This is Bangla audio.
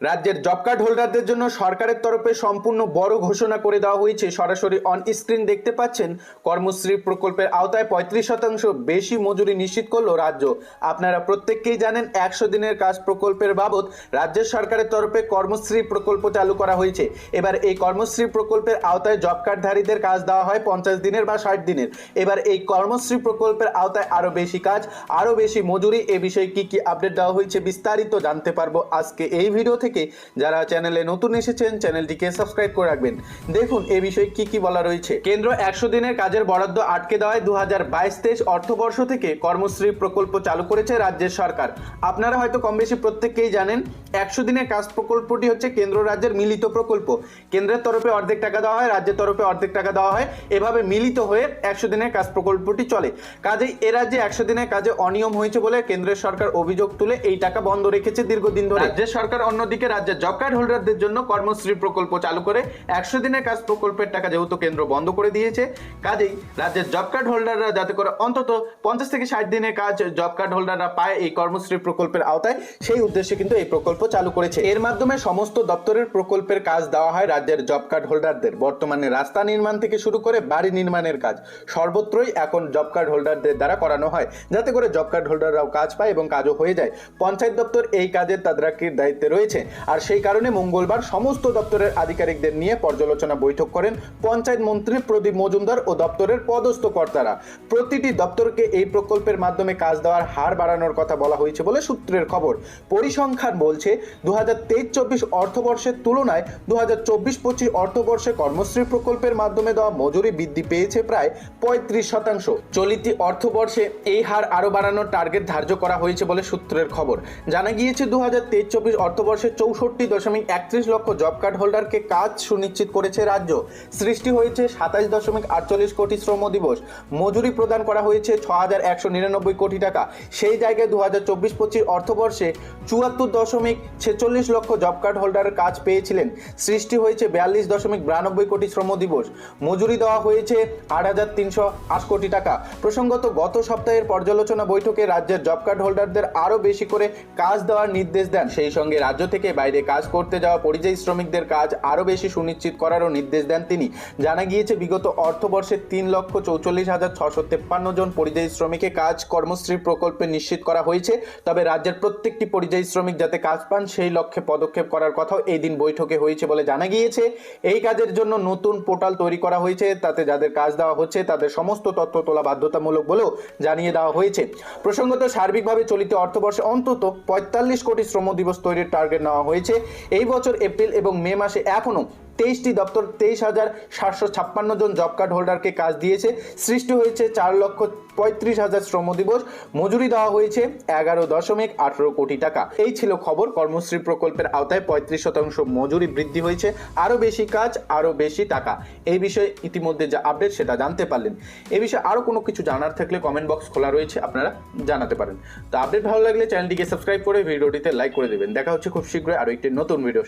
রাজ্যের জব কার্ড হোল্ডারদের জন্য সরকারের তরফে সম্পূর্ণ বড় ঘোষণা করে দেওয়া হয়েছে। সরাসরি অন স্ক্রিন দেখতে পাচ্ছেন কর্মশ্রী প্রকল্পের আওতায় পঁয়ত্রিশ শতাংশ বেশি মজুরি নিশ্চিত করল রাজ্য। আপনারা প্রত্যেককেই জানেন একশো দিনের কাজ প্রকল্পের বাবদ রাজ্য সরকারের তরফে কর্মশ্রী প্রকল্প চালু করা হয়েছে। এবার এই কর্মশ্রী প্রকল্পের আওতায় জব কার্ডধারীদের কাজ দেওয়া হয় পঞ্চাশ দিনের বা ষাট দিনের। এবার এই কর্মশ্রী প্রকল্পের আওতায় আরও বেশি কাজ আরও বেশি মজুরি, এ বিষয়ে কি কি আপডেট দেওয়া হয়েছে বিস্তারিত জানতে পারব আজকে এই ভিডিও থেকে যারা চ্যানেলে নতুন এসেছেন, চ্যানেলটিকে সাবস্ক্রাইব করে রাখবেন। দেখুন, এ বিষয়ে কি কি বলা রয়েছে। কেন্দ্র একশো দিনের কাজের বরাদ্দ আটকে দেওয়ায় দু হাজার বাইশ তেইশ অর্থবর্ষ থেকে কর্মশ্রী প্রকল্প চালু করেছে রাজ্যের সরকার। আপনারা হয়তো কম বেশি প্রত্যেককেই জানেন, একশো দিনের কাজ প্রকল্পটি হচ্ছে কেন্দ্র রাজ্যের মিলিত প্রকল্প। কেন্দ্রের তরফে অর্ধেক টাকা দেওয়া হয়, রাজ্যের তরফে অর্ধেক টাকা দেওয়া হয়। এভাবে মিলিত হয়ে একশো দিনের কাজ প্রকল্পটি চলে। কাজেই এ রাজ্যে একশো দিনের কাজে অনিয়ম হয়েছে বলে কেন্দ্রের সরকার অভিযোগ তুলে এই টাকা বন্ধ রেখেছে দীর্ঘদিন ধরে। রাজ্যের সরকার অন্যদিকে রাজ্যের জব কার্ড হোল্ডারদের জন্য কর্মশ্রী প্রকল্প চালু করে একশো দিনের কাজ প্রকল্পের টাকা যেহেতু কেন্দ্র বন্ধ করে দিয়েছে, কাজেই রাজ্যের জব কার্ড হোল্ডাররা যাতে করে অন্তত পঞ্চাশ থেকে ষাট দিনের কাজ জব কার্ড হোল্ডাররা পায় এই কর্মশ্রী প্রকল্পের আওতায়, সেই উদ্দেশ্যে কিন্তু এই প্রকল্প চালু করেছে। এর মাধ্যমে সমস্ত দপ্তরের প্রকল্পের কাজ দেওয়া হয় রাজ্যের জব কার্ড হোল্ডারদের বর্তমানে রাস্তা নির্মাণ থেকে শুরু করে বাড়ি নির্মাণের কাজ সর্বত্রই এখন জব কার্ড হোল্ডারদের দ্বারা করানো হয়, যাতে করে জব কার্ড হোল্ডাররাও কাজ পায় এবং কাজও হয়ে যায়। পঞ্চায়েত দপ্তর এই কাজের তাদারাকির দায়িত্বে রয়েছে। আর সেই কারণে মঙ্গলবার সমস্ত দপ্তরের আধিকারিকদের নিয়ে পর্যালোচনা বৈঠক করেন পঞ্চায়েত মন্ত্রী প্রদীপ মজুমদার ও দপ্তরের পদস্থ কর্তারা। প্রতিটি দপ্তরকে এই প্রকল্পের মাধ্যমে কাজ দেওয়ার হার বাড়ানোর কথা বলা হয়েছে বলে সূত্রের খবর। পরিসংখ্যান বলছে দু হাজার তেইশ চব্বিশ অর্থবর্ষের তুলনায় দু হাজার চব্বিশ পঁচিশ অর্থবর্ষে কর্মশ্রী প্রকল্পের মাধ্যমে দেওয়া মজুরি বৃদ্ধি পেয়েছে প্রায় পঁয়ত্রিশ শতাংশ। চলিত অর্থবর্ষে এই হার আরও বাড়ানোর টার্গেট ধার্য করা হয়েছে বলে সূত্রের খবর। জানা গিয়েছে দু হাজার তেইশ চব্বিশ অর্থবর্ষে চৌষট্টি দশমিক একত্রিশ লক্ষ জব কার্ড হোল্ডারকে কাজ সুনিশ্চিত করেছে রাজ্য। সৃষ্টি হয়েছে সাতাশ দশমিক আটচল্লিশ কোটি শ্রম দিবস। মজুরি প্রদান করা হয়েছে ছ হাজার একশো নিরানব্বই কোটি টাকা। সেই জায়গায় দু হাজার চব্বিশ পঁচিশ অর্থবর্ষে চুয়াত্তর দশমিক ছেচল্লিশ লক্ষ জব কার্ড হোল্ডারের কাজ পেয়েছিলেন। সৃষ্টি হয়েছে বিয়াল্লিশ দশমিক বিরানব্বই কোটি শ্রম দিবস। মজুরি দেওয়া হয়েছে আট হাজার তিনশো আট কোটি টাকা। প্রসঙ্গত, গত সপ্তাহের পর্যালোচনা বৈঠকে রাজ্যের জব কার্ড হোল্ডারদের আরও বেশি করে কাজ দেওয়ার নির্দেশ দেন। সেই সঙ্গে রাজ্য থেকে বাইরে কাজ করতে যাওয়া পরিযায়ী শ্রমিকদের কাজ আরও বেশি সুনিশ্চিত করারও নির্দেশ দেন তিনি। জানা গিয়েছে, বিগত অর্থবর্ষে তিন লক্ষ চৌচল্লিশ হাজার ছশো তেপ্পান্ন জন পরিযায়ী শ্রমিকে কাজ কর্মশ্রী প্রকল্পে নিশ্চিত করা হয়েছে। তবে রাজ্যের প্রত্যেকটি পরিযায়ী শ্রমিক যাতে কাজ পান, সেই লক্ষ্যে পদক্ষেপ করার কথাও এই দিন বৈঠকে হয়েছে বলে জানা গিয়েছে। এই কাজের জন্য নতুন পোর্টাল তৈরি করা হয়েছে। তাতে যাদের কাজ দেওয়া হচ্ছে, তাদের সমস্ত তথ্য তোলা বাধ্যতামূলক বলেও জানিয়ে দেওয়া হয়েছে। প্রসঙ্গত, সার্বিকভাবে চলিত অর্থবর্ষে অন্তত পঁয়তাল্লিশ কোটি শ্রম দিবস তৈরির টার্গেট নেওয়া হয়েছে। এই বছর এপ্রিল এবং মে মাসে এখনও তেইশটি দপ্তর তেইশ হাজার সাতশো ছাপ্পান্ন জন জব কার্ড হোল্ডারকে কাজ দিয়েছে। সৃষ্টি হয়েছে চার লক্ষ পঁয়ত্রিশ হাজার শ্রম দিবস। মজুরি দেওয়া হয়েছে এগারো দশমিক আঠেরো কোটি টাকা। এই ছিল খবর। কর্মশ্রী প্রকল্পের আওতায় পঁয়ত্রিশ শতাংশ মজুরি বৃদ্ধি হয়েছে। আরও বেশি কাজ, আরও বেশি টাকা। এই বিষয়ে ইতিমধ্যে যা আপডেট সেটা জানতে পারলেন। এই বিষয়ে আরও কোনো কিছু জানার থাকলে কমেন্ট বক্স খোলা রয়েছে, আপনারা জানাতে পারেন। তো আপডেট ভালো লাগলে চ্যানেলটিকে সাবস্ক্রাইব করে ভিডিওটিতে লাইক করে দেবেন। দেখা হচ্ছে খুব শীঘ্রই আরও একটি নতুন ভিডিও